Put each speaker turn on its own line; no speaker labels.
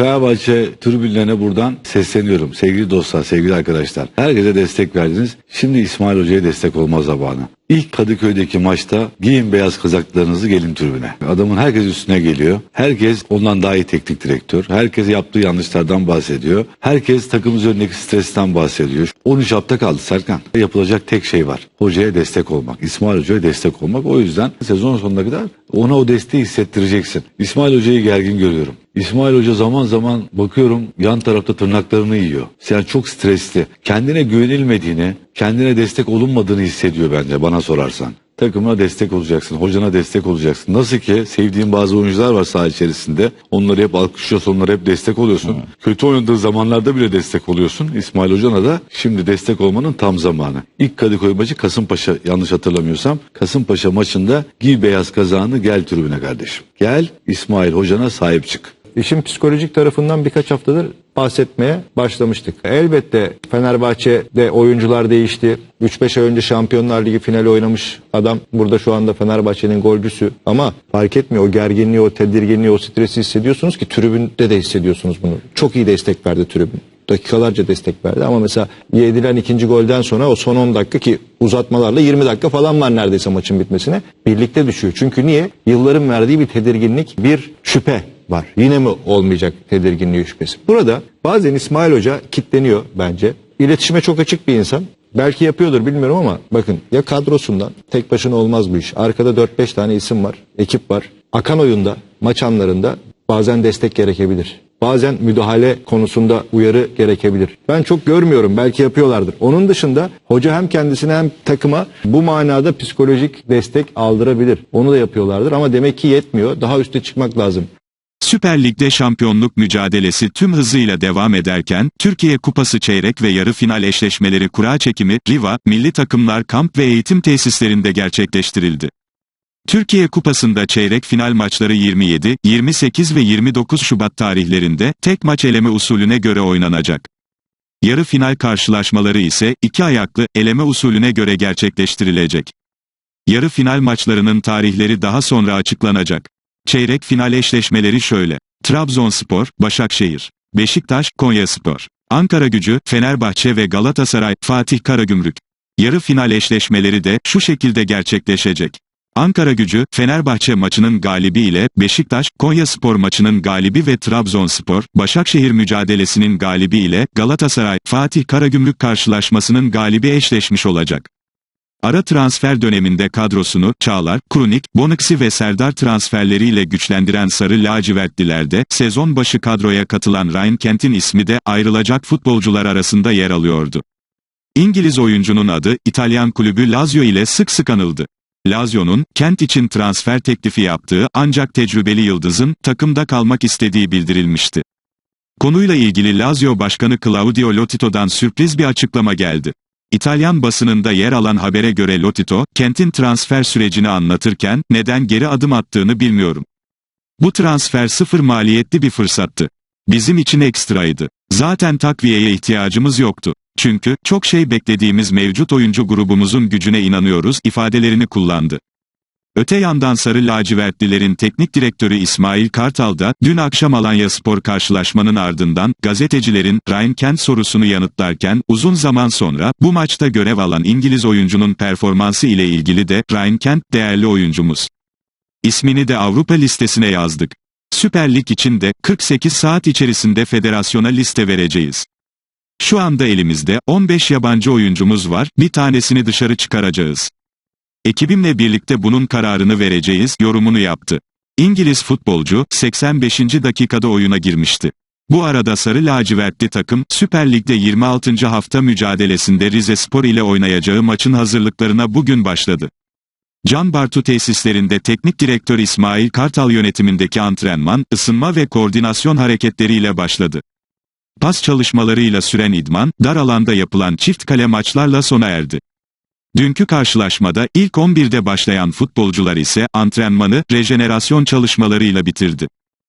Fenerbahçe tribünlerine buradan sesleniyorum. Sevgili dostlar, sevgili arkadaşlar. Herkese destek verdiniz. Şimdi İsmail Hoca'ya destek olma zamanı. İlk Kadıköy'deki maçta giyin beyaz kazaklarınızı gelin tribüne. Adamın herkes üstüne geliyor. Herkes ondan daha iyi teknik direktör. Herkes yaptığı yanlışlardan bahsediyor. Herkes takım üzerindeki stresten bahsediyor. 13 hafta kaldı Serkan. Yapılacak tek şey var. Hocaya destek olmak. İsmail Hoca'ya destek olmak. O yüzden sezon sonuna kadar ona o desteği hissettireceksin. İsmail Hoca'yı gergin görüyorum. İsmail Hoca zaman zaman bakıyorum yan tarafta tırnaklarını yiyor. Yani çok stresli. Kendine güvenilmediğini, kendine destek olunmadığını hissediyor bence bana sorarsan. Takımına destek olacaksın, hocana destek olacaksın. Nasıl ki sevdiğin bazı oyuncular var saha içerisinde. Onları hep alkışlıyorsun, onlara hep destek oluyorsun. Kötü oynadığı zamanlarda bile destek oluyorsun. İsmail Hoca'na da şimdi destek olmanın tam zamanı. İlk Kadıköy maçı Kasımpaşa yanlış hatırlamıyorsam. Kasımpaşa maçında giy beyaz kazağını gel tribüne kardeşim. Gel İsmail Hoca'na sahip çık.
İşin psikolojik tarafından birkaç haftadır bahsetmeye başlamıştık. Elbette Fenerbahçe'de oyuncular değişti. 3-5 ay önce Şampiyonlar Ligi finali oynamış adam burada şu anda Fenerbahçe'nin golcüsü. Ama fark etmiyor o gerginliği, o tedirginliği, o stresi hissediyorsunuz ki tribünde de hissediyorsunuz bunu. Çok iyi destek verdi tribün. Dakikalarca destek verdi ama mesela yedilen ikinci golden sonra o son 10 dakika ki uzatmalarla 20 dakika falan var neredeyse maçın bitmesine. Birlikte düşüyor. Çünkü niye? Yılların verdiği bir tedirginlik, bir şüphe var. Yine mi olmayacak tedirginliği şüphesi? Burada bazen İsmail Hoca kitleniyor bence. İletişime çok açık bir insan. Belki yapıyordur bilmiyorum ama bakın ya kadrosundan tek başına olmaz bu iş. Arkada 4-5 tane isim var, ekip var. Akan oyunda, maç anlarında bazen destek gerekebilir. Bazen müdahale konusunda uyarı gerekebilir. Ben çok görmüyorum belki yapıyorlardır. Onun dışında hoca hem kendisine hem takıma bu manada psikolojik destek aldırabilir. Onu da yapıyorlardır ama demek ki yetmiyor. Daha üste çıkmak lazım.
Süper Lig'de şampiyonluk mücadelesi tüm hızıyla devam ederken, Türkiye Kupası çeyrek ve yarı final eşleşmeleri kura çekimi, Riva, milli takımlar kamp ve eğitim tesislerinde gerçekleştirildi. Türkiye Kupası'nda çeyrek final maçları 27, 28 ve 29 Şubat tarihlerinde tek maç eleme usulüne göre oynanacak. Yarı final karşılaşmaları ise iki ayaklı eleme usulüne göre gerçekleştirilecek. Yarı final maçlarının tarihleri daha sonra açıklanacak. Çeyrek final eşleşmeleri şöyle. Trabzonspor, Başakşehir, Beşiktaş, Konyaspor, Ankara Gücü, Fenerbahçe ve Galatasaray, Fatih Karagümrük. Yarı final eşleşmeleri de şu şekilde gerçekleşecek. Ankara Gücü, Fenerbahçe maçının galibi ile Beşiktaş, Konyaspor maçının galibi ve Trabzonspor, Başakşehir mücadelesinin galibi ile Galatasaray, Fatih Karagümrük karşılaşmasının galibi eşleşmiş olacak. Ara transfer döneminde kadrosunu Çağlar, Krunik, Bonucci ve Serdar transferleriyle güçlendiren Sarı Lacivertlilerde sezon başı kadroya katılan Ryan Kent'in ismi de ayrılacak futbolcular arasında yer alıyordu. İngiliz oyuncunun adı İtalyan kulübü Lazio ile sık sık anıldı. Lazio'nun Kent için transfer teklifi yaptığı ancak tecrübeli yıldızın takımda kalmak istediği bildirilmişti. Konuyla ilgili Lazio Başkanı Claudio Lotito'dan sürpriz bir açıklama geldi. İtalyan basınında yer alan habere göre Lotito, Kent'in transfer sürecini anlatırken, neden geri adım attığını bilmiyorum. Bu transfer sıfır maliyetli bir fırsattı. Bizim için ekstraydı. Zaten takviyeye ihtiyacımız yoktu. Çünkü, çok şey beklediğimiz mevcut oyuncu grubumuzun gücüne inanıyoruz ifadelerini kullandı. Öte yandan Sarı Lacivertlilerin teknik direktörü İsmail Kartal da, dün akşam Alanya Spor karşılaşmanın ardından, gazetecilerin, Ryan Kent sorusunu yanıtlarken, uzun zaman sonra, bu maçta görev alan İngiliz oyuncunun performansı ile ilgili de, Ryan Kent, değerli oyuncumuz. İsmini de Avrupa listesine yazdık. Süper Lig için de, 48 saat içerisinde federasyona liste vereceğiz. Şu anda elimizde, 15 yabancı oyuncumuz var, bir tanesini dışarı çıkaracağız. Ekibimle birlikte bunun kararını vereceğiz, yorumunu yaptı. İngiliz futbolcu, 85. dakikada oyuna girmişti. Bu arada Sarı Lacivertli takım, Süper Lig'de 26. hafta mücadelesinde Rize Spor ile oynayacağı maçın hazırlıklarına bugün başladı. Can Bartu tesislerinde teknik direktör İsmail Kartal yönetimindeki antrenman, ısınma ve koordinasyon hareketleriyle başladı. Pas çalışmalarıyla süren idman, dar alanda yapılan çift kale maçlarla sona erdi. Dünkü karşılaşmada ilk 11'de başlayan futbolcular ise antrenmanı rejenerasyon çalışmalarıyla bitirdi.